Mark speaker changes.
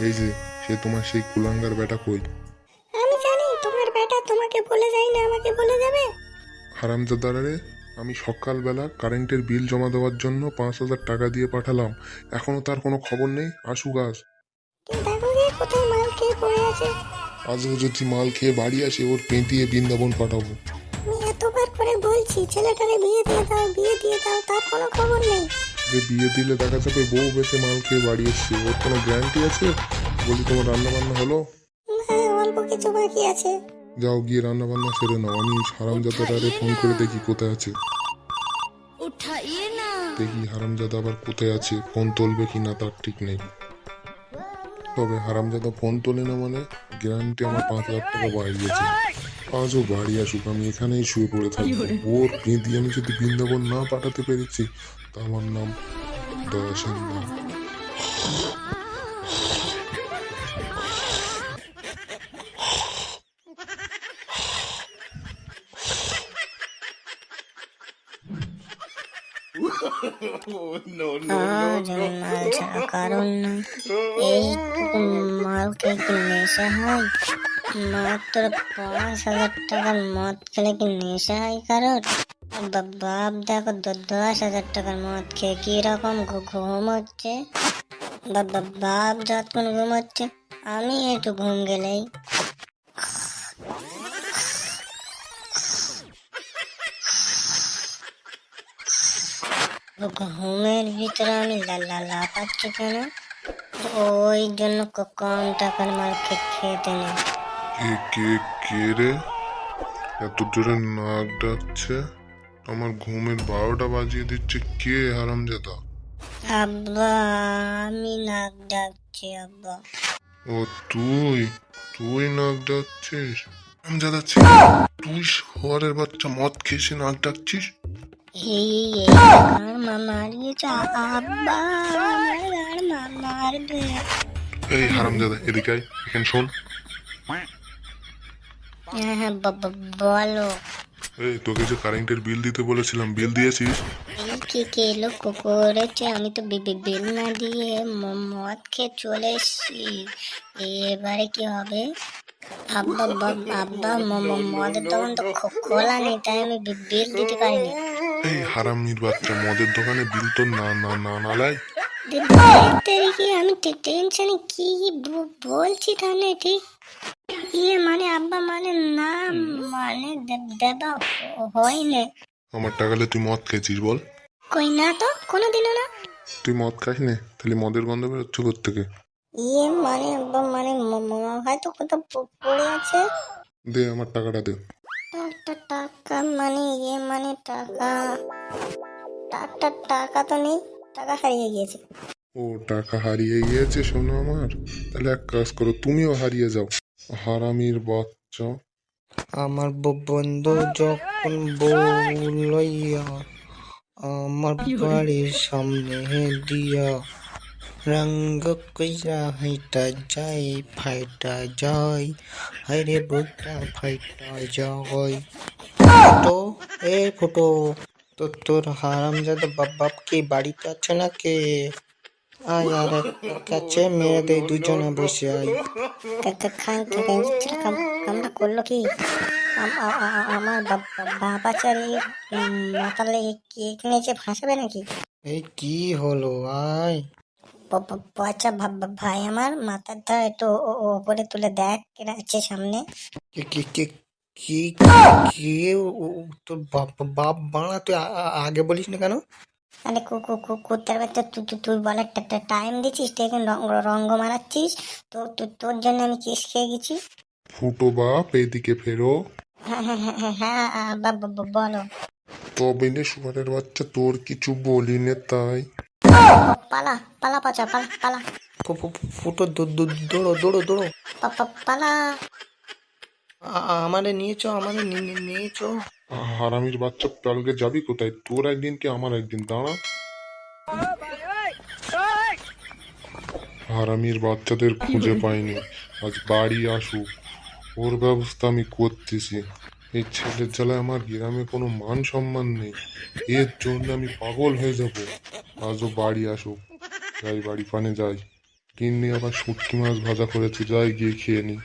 Speaker 1: এই যে সে তোমার সেই কুলাঙ্গার বেটা কই?
Speaker 2: আমি জানি তোমার বেটা তোমাকে বলে না আমাকে বলে
Speaker 1: হারামজাদারা রে আমি সকালবেলা কারেন্টের বিল জমা দেওয়ার জন্য পাঁচ হাজার টাকা দিয়ে পাঠালাম। এখনও তার কোনো খবর নেই? আসুক আজ।
Speaker 2: কেউ দেখো গে কোথায় মাল খেয়ে পড়ে আছে।
Speaker 1: আজও যদি মাল খেয়ে বাড়ি আসে ওর পেঁটিয়ে বৃন্দাবন পাঠাবো।
Speaker 2: আমি এতবার করে বলছি ছেলেটারে বিয়ে দিয়ে দাও বিয়ে দিয়ে দাও তার কোনো খবর নেই।
Speaker 1: যে বিয়ে দিলে দেখা যাবে বউ বেঁচে মাল খেয়ে বাড়ি এসছে। ওর কোনো গ্যারান্টি আছে? বলি তোমার রান্না বান্না হলো?
Speaker 2: হ্যাঁ অল্প কিছু বাকি আছে।
Speaker 1: যাও গিয়ে রান্না বান্না সেরে নাও। আমি হারামজাদার আরে ফোন করে দেখি কোথায় আছে। দেখি হারামজাদা আবার কোথায় আছে। ফোন তুলবে কি না তার ঠিক নেই। তবে হারামজাদা ফোন তোলে না মানে গ্যারান্টি আমার পাঁচ হাজার টাকা বাড়িয়েছে। আজও বাড়ি আসুক আমি এখানেই শুয়ে পড়ে থাকব। ওর। পেঁদি আমি যদি বৃন্দাবন না পাঠাতে পেরেছি তা আমার নাম দয়া সেন না
Speaker 2: আজ কারণ নাই এইটুকু মাল খেয়ে কি নেশা হয়। মাত্র পাঁচ হাজার টাকার মদ খেলে কি নেশা হয় কারোর? বাপ দেখো দশ হাজার টাকার মদ খেয়ে কি রকম ঘুম হচ্ছে? বাপ যতক্ষণ ঘুম হচ্ছে, আমি একটু ঘুম গেলেই। ঘুমের ভিতরে আমি লা- লা- লাফাচ্ছি কেন? ওই জন্য কম টাকার খে- খেতে নেই।
Speaker 1: কে কে কে রে? এত জোরে নাক ডাকছে। আমার ঘুমের বারোটা বাজিয়ে দিচ্ছে। কে হারামজাদা
Speaker 2: আব্বা আমি নাক ডাকছি আব্বা।
Speaker 1: ও তুই? তুই নাক ডাকছিস? হারামজাদা তুই শহরের বাচ্চা মদ খেয়েছে নাক ডাকছিস?
Speaker 2: এই গান মারিয়েছে আব্বা আমার মারবে
Speaker 1: এই হারামজাদা এদিকে আয় এখানে শোন।
Speaker 2: হ্যাঁ হ্যাঁ বলো।
Speaker 1: এই তোকে যে কারেন্টের বিল দিতে বলেছিলাম বিল দিয়েছিস?
Speaker 2: কে কে এলো? করেছে। আমি তো বিল না দিয়ে মদ খেয়ে চলে এসছি। এবারে কি হবে? আব্বা আব্বা মদের দোকান তো খোলা নেই তাই আমি বিল দিতে পারিনি।
Speaker 1: এই হারামির বাচ্চা মদের দোকানে বিল তো না না না নালাই
Speaker 2: কি আমি টেনশনে কি বলছি তাহলে ঠিক? ইয়ে মানে আব্বা মানে না মানে দেবা হয়নি।
Speaker 1: আমার টাকালে তুই মদ খেয়েছিস বল।
Speaker 2: কই না তো কোনোদিনও না।
Speaker 1: তুই মদ খাস নে তাহলে মদের গন্ধ বেরোচ্ছে থেকে
Speaker 2: ইয়ে মানে আব্বা মানে হয়তো কোথাও পড়ে আছে।
Speaker 1: দে আমার টাকাটা দে।
Speaker 2: একটা টাকা মানে ইয়ে মানে টাকা। টাকা টাকা তো নেই টাকা হারিয়ে গিয়েছে।
Speaker 1: ও টাকা হারিয়ে গিয়েছে শোনো আমার। তাহলে এক কাজ করো তুমিও হারিয়ে যাও। হারামির বাচ্চা।
Speaker 3: আমার ব- বন্ধু যখন বউ লইয়া আমার বাড়ির সামনে দিয়া রঙ্গ কইরা হাইটা যাই ফাইটা যাই হাইরে বুকটা ফাইটা যাই ফুটো এ ফুটো তো তোর হারামজাদা বাপ বাপ কি বাড়িতে আছে না কে আয় আর কাছে মেরে দেয় দুজনে বসে আয়।
Speaker 2: কামটা করল কি? আমার বাবা চারি মাতালে এখানে এসে ফাঁসাবে নাকি?
Speaker 3: এই কি হলো আয়।
Speaker 2: ভা- ভাই আমার মাথার ধর একটু ওপরে তুলে দেখ কেনা আছে সামনে।
Speaker 3: কি তোর বাপ বাপ বাংলা তুই আগে বলিস না কেন?
Speaker 2: কু কুত্তার বাচ্চা তুই তুই তুই বলে টাইম দিচ্ছিস তুই এখন রঙ্গ মারাচ্ছিস। তো তোর জন্য আমি কেস খেয়ে গেছি।
Speaker 1: ফুটো বাপ এইদিকে ফেরো।
Speaker 2: হ্যাঁ হ্যাঁ হ্যাঁ হ্যাঁ বলো।
Speaker 1: তবে নে সুগারের বাচ্চা তোর কিছু বলি নে তাই।
Speaker 2: পালা পালা পচা পালা পালা।
Speaker 3: ফুটো দৌড়ো দৌড়ো দৌড়ো।
Speaker 2: পালা।
Speaker 3: আমারে নিয়েছো আমারে নিয়েছো
Speaker 1: হারামির বাচ্চা কালকে যাবি কোথায়? তোর একদিন কি আমার একদিন? দাঁড়া। হারামির বাচ্চাদের খুঁজে পাইনি। আজ বাড়ি আসুক ওর ব্যবস্থা আমি করতেছি। এই ছেলের জ্বালায় আমার গ্রামে কোনো মান সম্মান নেই। এর জন্য আমি পাগল হয়ে যাব। আজও বাড়ি আসুক যাই বাড়ি পানে যাই। কিন্নি আবার শুটকি মাছ ভাজা করেছি। যাই গিয়ে খেয়ে নি।